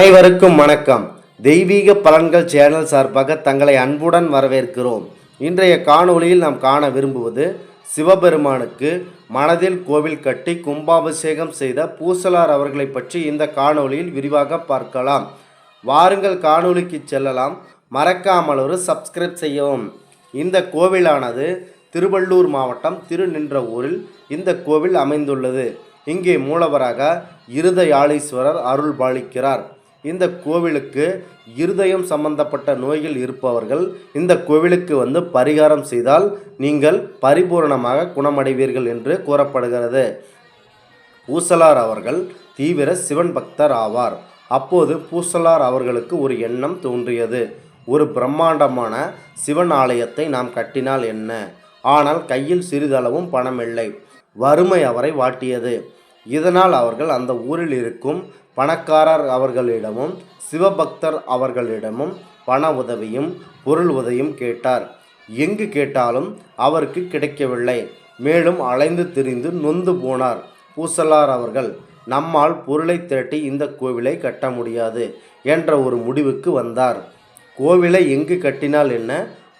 அனைவருக்கும் வணக்கம். தெய்வீக பலன்கள் சேனல் சார்பாக தங்களை அன்புடன் வரவேற்கிறோம். இன்றைய காணொளியில் நாம் காண விரும்புவது சிவபெருமானுக்கு மனதில் கோவில் கட்டி கும்பாபிஷேகம் செய்த பூசலார் அவர்களை பற்றி இந்த காணொளியில் விரிவாக பார்க்கலாம். வாருங்கள் காணொளிக்கு செல்லலாம். மறக்காமல் ஒரு சப்ஸ்கிரைப் செய்யவும். இந்த கோவிலானது திருவள்ளூர் மாவட்டம் திருநின்ற ஊரில் இந்த கோவில் அமைந்துள்ளது. இங்கே மூலவராக இருதயாளீஸ்வரர் அருள் பாலிக்கிறார் இந்த கோவிலுக்கு இருதயம் சம்பந்தப்பட்ட நோய்கள் இருப்பவர்கள் இந்த கோவிலுக்கு வந்து பரிகாரம் செய்தால் நீங்கள் பரிபூரணமாக குணமடைவீர்கள் என்று கூறப்படுகிறது. பூசலார் அவர்கள் தீவிர சிவன் பக்தர் ஆவார். அப்போது பூசலார் அவர்களுக்கு ஒரு எண்ணம் தோன்றியது. ஒரு பிரம்மாண்டமான சிவன் ஆலயத்தை நாம் கட்டினால் என்ன? ஆனால் கையில் சிறிதளவும் பணம் இல்லை வறுமை அவரை வாட்டியது. இதனால் அவர்கள் அந்த ஊரில் இருக்கும் பணக்காரர் அவர்களிடமும் சிவபக்தர் அவர்களிடமும் பண உதவியும் பொருள் உதவியும் கேட்டார். எங்கு கேட்டாலும் அவருக்கு கிடைக்கவில்லை. மேலும் அலைந்து திரிந்து நொந்து போனார். பூசலார் அவர்கள் நம்மால் பொருளை திரட்டி இந்த கோவிலை கட்ட முடியாது என்ற ஒரு முடிவுக்கு வந்தார். கோவிலை எங்கு கட்டினால் என்ன?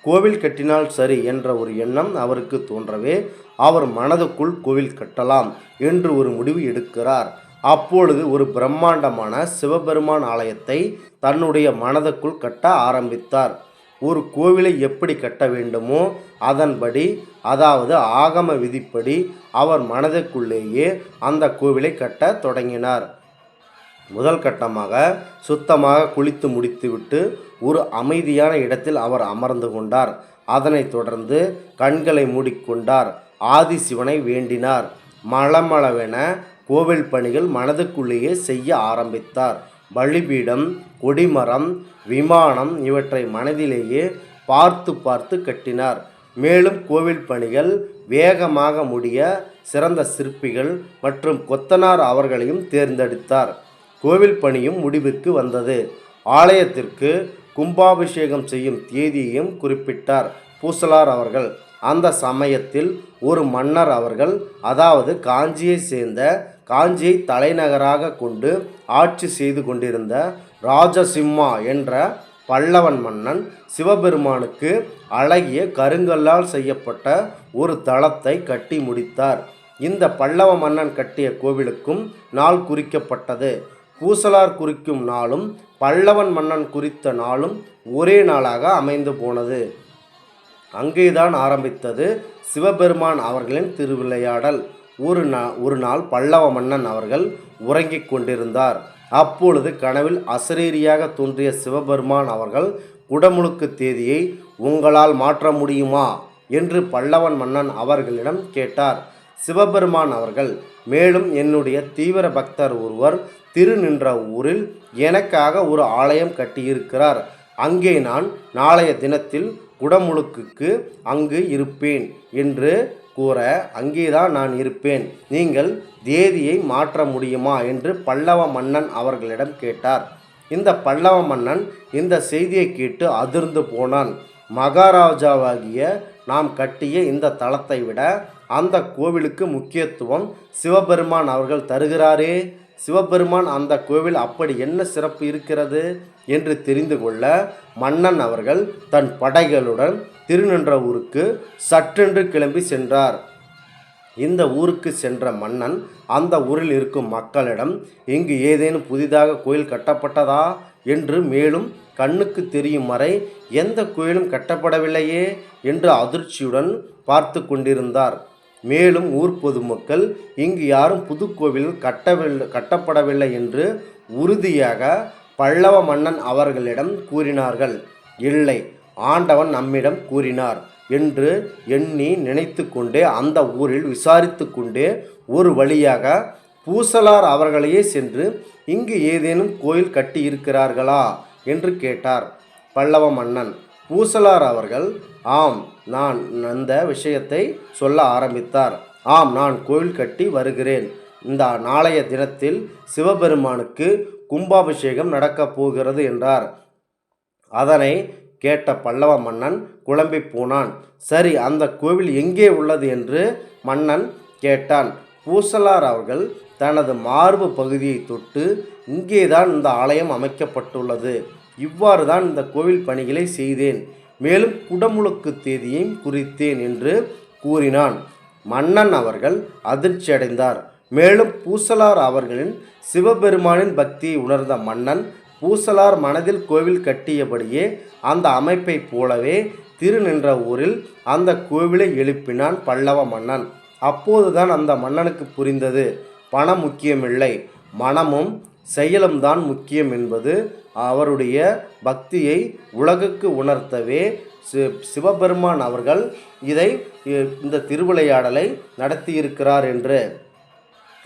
கோவில் கட்டினால் சரி என்ற ஒரு எண்ணம் அவருக்கு தோன்றவே அவர் மனதுக்குள் கோவில் கட்டலாம் என்று ஒரு முடிவு எடுக்கிறார். அப்பொழுது ஒரு பிரம்மாண்டமான சிவபெருமான் ஆலயத்தை தன்னுடைய மனதுக்குள் கட்ட ஆரம்பித்தார். ஒரு கோவிலை எப்படி கட்ட வேண்டுமோ அதன்படி அதாவது ஆகம விதிப்படி அவர் மனதுக்குள்ளேயே அந்த கோவிலை கட்ட தொடங்கினார். முதல் கட்டமாக சுத்தமாக குளித்து முடித்துவிட்டு ஒரு அமைதியான இடத்தில் அவர் அமர்ந்து கொண்டார். அதனைத் தொடர்ந்து கண்களை மூடிக்கொண்டார். ஆதிசிவனை வேண்டினார். மளமளவென கோவில் பணிகள் மனதுக்குள்ளேயே செய்ய ஆரம்பித்தார். பலிபீடம் கொடிமரம் விமானம் இவற்றை மனதிலேயே பார்த்து பார்த்து கட்டினார். மேலும் கோவில் பணிகள் வேகமாக முடிய சிறந்த சிற்பிகள் மற்றும் கொத்தனார் அவர்களையும் தேர்ந்தெடுத்தார். கோவில் பணியும் முடிவுக்கு வந்தது. ஆலயத்திற்கு கும்பாபிஷேகம் செய்யும் தேதியையும் குறிப்பிட்டார் பூசலார் அவர்கள். அந்த சமயத்தில் ஒரு மன்னர் அவர்கள் அதாவது காஞ்சியை சேர்ந்த காஞ்சியை தலைநகராக கொண்டு ஆட்சி செய்து கொண்டிருந்த ராஜசிம்மா என்ற பல்லவன் மன்னன் சிவபெருமானுக்கு அழகிய கருங்கல்லால் செய்யப்பட்ட ஒரு தளத்தை கட்டி முடித்தார். இந்த பல்லவ மன்னன் கட்டிய கோவிலுக்கும் நாள் குறிக்கப்பட்டது. பூசலார் குறிக்கும் நாளும் பல்லவன் மன்னன் குறித்த நாளும் ஒரே நாளாக அமைந்து போனது. அங்கேதான் ஆரம்பித்தது சிவபெருமான் அவர்களின் திருவிளையாடல். ஒரு நா ஒரு நாள் பல்லவ மன்னன் அவர்கள் உறங்கிக் கொண்டிருந்தார். அப்பொழுது கனவில் அசரீரியாக தோன்றிய சிவபெருமான் அவர்கள் குடமுழுக்கு தேதியை உங்களால் மாற்ற முடியுமா? என்று பல்லவன் மன்னன் அவர்களிடம் கேட்டார். சிவபெருமான் அவர்கள் மேலும் என்னுடைய தீவிர பக்தர் ஒருவர் திரு நின்ற ஊரில் எனக்காக ஒரு ஆலயம் கட்டியிருக்கிறார். அங்கே நான் நாளைய தினத்தில் குடமுழுக்குக்கு அங்கு இருப்பேன் என்று கூற அங்கேதான் நான் இருப்பேன். நீங்கள் தேதியை மாற்ற முடியுமா? என்று பல்லவ மன்னன் அவர்களிடம் கேட்டார். இந்த பல்லவ மன்னன் இந்த செய்தியை கேட்டு அதிர்ந்து போனான். மகாராஜாவாகிய நாம் கட்டிய இந்த தலத்தை விட அந்த கோவிலுக்கு முக்கியத்துவம் சிவபெருமான் அவர்கள் தருகிறாரே சிவபெருமான் அந்த கோவில் அப்படி என்ன சிறப்பு இருக்கிறது என்று தெரிந்து கொள்ள மன்னன் அவர்கள் தன் படைகளுடன் திருநின்ற ஊருக்கு சற்றென்று கிளம்பி சென்றார். இந்த ஊருக்கு சென்ற மன்னன் அந்த ஊரில் இருக்கும் மக்களிடம் இங்கு ஏதேனும் புதிதாக கோயில் கட்டப்பட்டதா? என்று மேலும் கண்ணுக்கு தெரியும் வரை எந்த கோயிலும் கட்டப்படவில்லையே? என்று அதிர்ச்சியுடன் பார்த்து கொண்டிருந்தார். மேலும் ஊர் பொதுமக்கள் இங்கு யாரும் புதுக்கோவில் கட்டவில்லை கட்டப்படவில்லை என்று உறுதியாக பல்லவ மன்னன் அவர்களிடம் கூறினார்கள். இல்லை ஆண்டவன் நம்மிடம் கூறினார் என்று எண்ணி நினைத்து கொண்டே அந்த ஊரில் விசாரித்து கொண்டே ஒரு வழியாக பூசலார் அவர்களையே சென்று இங்கு ஏதேனும் கோயில் கட்டியிருக்கிறார்களா? என்று கேட்டார் பல்லவ மன்னன். பூசலார் அவர்கள் ஆம் நான் அந்த விஷயத்தை சொல்ல ஆரம்பித்தார். ஆம் நான் கோயில் கட்டி வருகிறேன். இந்த நாளைய தினத்தில் சிவபெருமானுக்கு கும்பாபிஷேகம் நடக்கப் போகிறது என்றார். அதனை கேட்ட பல்லவ மன்னன் குழம்பி போனான். சரி அந்த கோவில் எங்கே உள்ளது என்று மன்னன் கேட்டான். பூசலார் அவர்கள் தனது மார்பு பகுதியை தொட்டு இங்கேதான் இந்த ஆலயம் அமைக்கப்பட்டுள்ளது. இவ்வாறு தான் இந்த கோவில் பணிகளை செய்தேன். மேலும் குடமுழுக்கு தேதியையும் குறித்தேன் என்று கூறினான். மன்னன் அவர்கள் அதிர்ச்சியடைந்தார். மேலும் பூசலார் அவர்களின் சிவபெருமானின் பக்தியை உணர்ந்த மன்னன் பூசலார் மனதில் கோவில் கட்டியபடியே அந்த அமைப்பைப் போலவே திருநின்ற ஊரில் அந்த கோவிலை எழுப்பினான் பல்லவ மன்னன். அப்போதுதான் அந்த மன்னனுக்கு புரிந்தது. பணம் முக்கியமில்லை. மனமும் செயலும் தான் முக்கியம் என்பது அவருடைய பக்தியை உலகுக்கு உணர்த்தவே சி- சிவபெருமான் அவர்கள் இதை இந்த திருவிளையாடலை நடத்தியிருக்கிறார் என்று.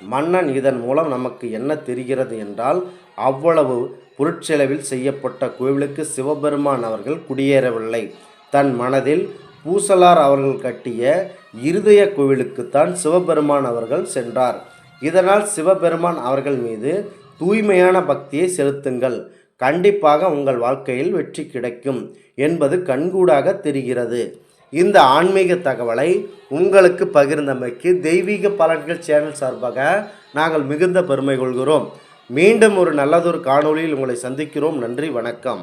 மன்னன் இதன் மூலம் நமக்கு என்ன தெரிகிறது என்றால் அவ்வளவு பொருட்செலவில் செய்யப்பட்ட கோவிலுக்கு சிவபெருமான் அவர்கள் குடியேறவில்லை. தன் மனதில் பூசலார் அவர்கள் கட்டிய இருதய கோவிலுக்குத்தான் சிவபெருமான் அவர்கள் சென்றார். இதனால் சிவபெருமான் அவர்கள் மீது தூய்மையான பக்தியை செலுத்துங்கள். கண்டிப்பாக உங்கள் வாழ்க்கையில் வெற்றி கிடைக்கும் என்பது கண்கூடாக தெரிகிறது. இந்த ஆன்மீக தகவலை உங்களுக்கு பகிர்ந்தமைக்கு தெய்வீக பலன்கள் சேனல் சார்பாக நாங்கள் மிகுந்த பெருமை கொள்கிறோம். மீண்டும் ஒரு நல்லதொரு காணொளியில் உங்களை சந்திக்கிறோம். நன்றி வணக்கம்.